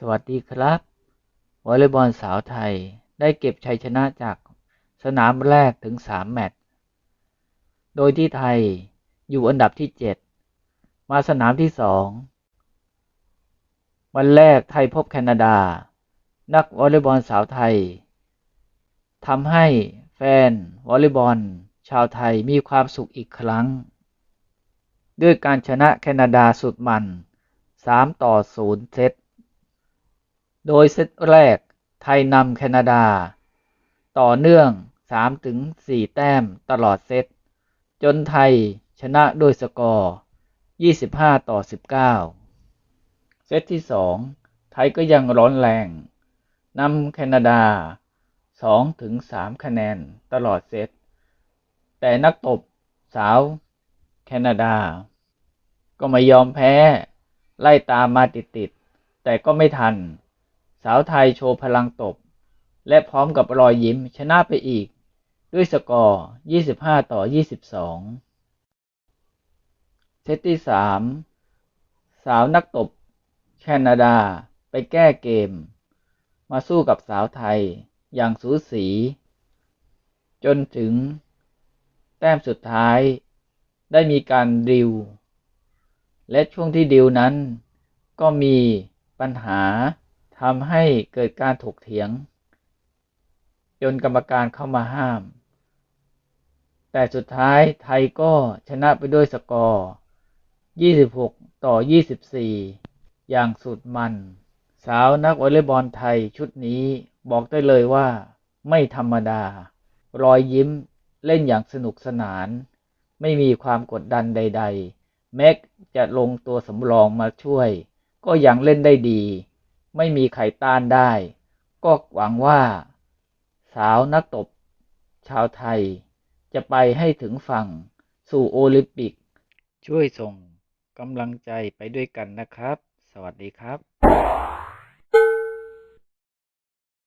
สวัสดีครับวอลเลย์บอลสาวไทยได้เก็บชัยชนะจากสนามแรกถึง 3 แมตช์ โดยที่ไทยอยู่อันดับที่ 7 มาสนามที่ 2 วันแรกไทยพบแคนาดา นักวอลเลย์บอลสาวไทยทำให้แฟนวอลเลย์บอลชาวไทยมีความสุขอีกครั้ง ด้วยการชนะแคนาดาสุดมัน 3 ต่อ 0 เซต โดยเซตแรกไทยนำแคนาดา ต่อเนื่อง 3-4 แต้มตลอดเซต จนไทยชนะด้วยสกอร์ 25 ต่อ 19 เซตที่ 2 ไทยก็ยังร้อนแรงนำแคนาดา 2-3 คะแนนตลอดเซต แต่นักตบสาวแคนาดา ก็ไม่ยอมแพ้ ไล่ตามมาติดๆ แต่ก็ไม่ทัน สาวไทยโชว์พลังตบ และพร้อมกับรอยยิ้มชนะไปอีก ด้วยสกอร์ 25 ต่อ 22 เซตที่ 3 สาวนักตบ แคนาดาไปแก้เกม มาสู้กับสาวไทยอย่างสูสี จนถึง แต้มสุดท้ายได้มีการดิว และช่วงที่ดิวนั้นก็มีปัญหา ทำให้เกิดการถกเถียง จนกรรมการเข้ามาห้าม แต่สุดท้ายไทยก็ชนะไปด้วยสกอร์ 26 ต่อ 24 อย่างสุดมัน สาวนักวอลเลย์บอลไทยชุดนี้บอกได้เลยว่าไม่ธรรมดา รอยยิ้มเล่นอย่างสนุกสนาน ไม่มีความกดดันใด ๆ แม็กจะลงตัวสำรองมาช่วย ก็ยังเล่นได้ดี ไม่มีใครต้านได้ ก็หวังว่า สาวนักตบ ชาวไทย จะไปให้ถึงฝั่งสู่โอลิมปิก ช่วยส่งกำลังใจไปด้วยกันนะครับ สวัสดีครับ